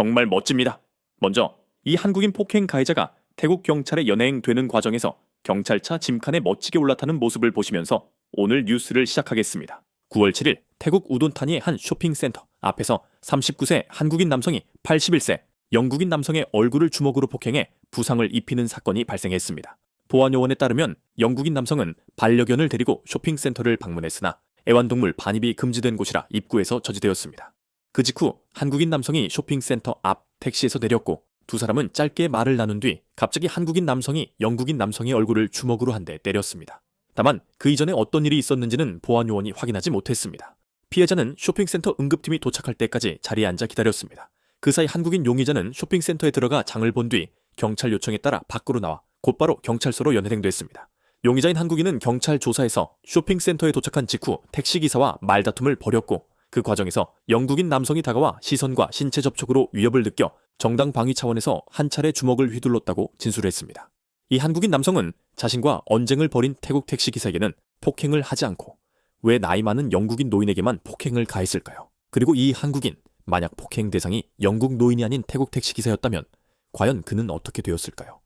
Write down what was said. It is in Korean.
정말 멋집니다. 먼저 이 한국인 폭행 가해자가 태국 경찰에 연행되는 과정에서 경찰차 짐칸에 멋지게 올라타는 모습을 보시면서 오늘 뉴스를 시작하겠습니다. 9월 7일 태국 우돈타니의 한 쇼핑센터 앞에서 39세 한국인 남성이 81세 영국인 남성의 얼굴을 주먹으로 폭행해 부상을 입히는 사건이 발생했습니다. 보안요원에 따르면 영국인 남성은 반려견을 데리고 쇼핑센터를 방문했으나 애완동물 반입이 금지된 곳이라 입구에서 저지되었습니다. 그 직후 한국인 남성이 쇼핑센터 앞 택시에서 내렸고 두 사람은 짧게 말을 나눈 뒤 갑자기 한국인 남성이 영국인 남성의 얼굴을 주먹으로 한 대 때렸습니다. 다만 그 이전에 어떤 일이 있었는지는 보안 요원이 확인하지 못했습니다. 피해자는 쇼핑센터 응급팀이 도착할 때까지 자리에 앉아 기다렸습니다. 그 사이 한국인 용의자는 쇼핑센터에 들어가 장을 본 뒤 경찰 요청에 따라 밖으로 나와 곧바로 경찰서로 연행됐습니다. 용의자인 한국인은 경찰 조사에서 쇼핑센터에 도착한 직후 택시기사와 말다툼을 벌였고 그 과정에서 영국인 남성이 다가와 시선과 신체 접촉으로 위협을 느껴 정당 방위 차원에서 한 차례 주먹을 휘둘렀다고 진술했습니다. 이 한국인 남성은 자신과 언쟁을 벌인 태국 택시 기사에게는 폭행을 하지 않고 왜 나이 많은 영국인 노인에게만 폭행을 가했을까요? 그리고 이 한국인, 만약 폭행 대상이 영국 노인이 아닌 태국 택시 기사였다면 과연 그는 어떻게 되었을까요?